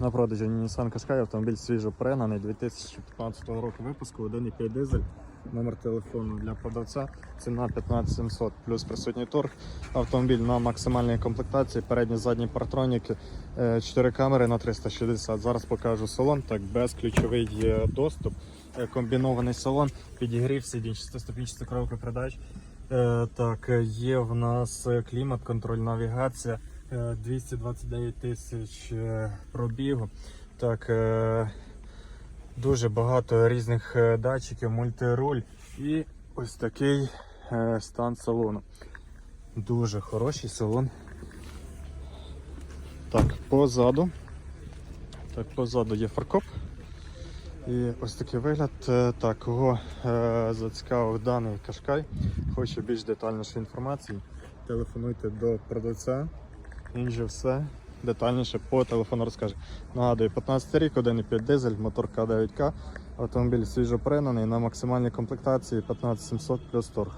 На продажі Nissan Qashqai, автомобіль свіжо пригнаний 2015 року випуску, 1,5 дизель, номер телефону для продавця, ціна 15700 плюс присутній торг. Автомобіль на максимальній комплектації, передні задні партроніки, 4 камери на 360. Зараз покажу салон, так безключовий доступ, е, комбінований салон, підігрів сидінь, 6-ступінчата коробка передач. Е, Так, е, є в нас е, клімат, контроль, навігація, е, 229 тисяч е, пробігу. Так, е, дуже багато різних е, датчиків, мультируль і ось такий е, стан салону. Дуже хороший салон. Так, позаду. Так, позаду є фаркоп. І ось такий вигляд. Е, Так, кого е, зацікавив даний кашкай, хоче більш детальнішої інформації, телефонуйте до продавця. Він же все детальніше по телефону розкаже. Нагадую, 15 рік, 1,5 дизель, мотор К9К, автомобіль свіжо пригнаний на максимальній комплектації 15700 плюс торг.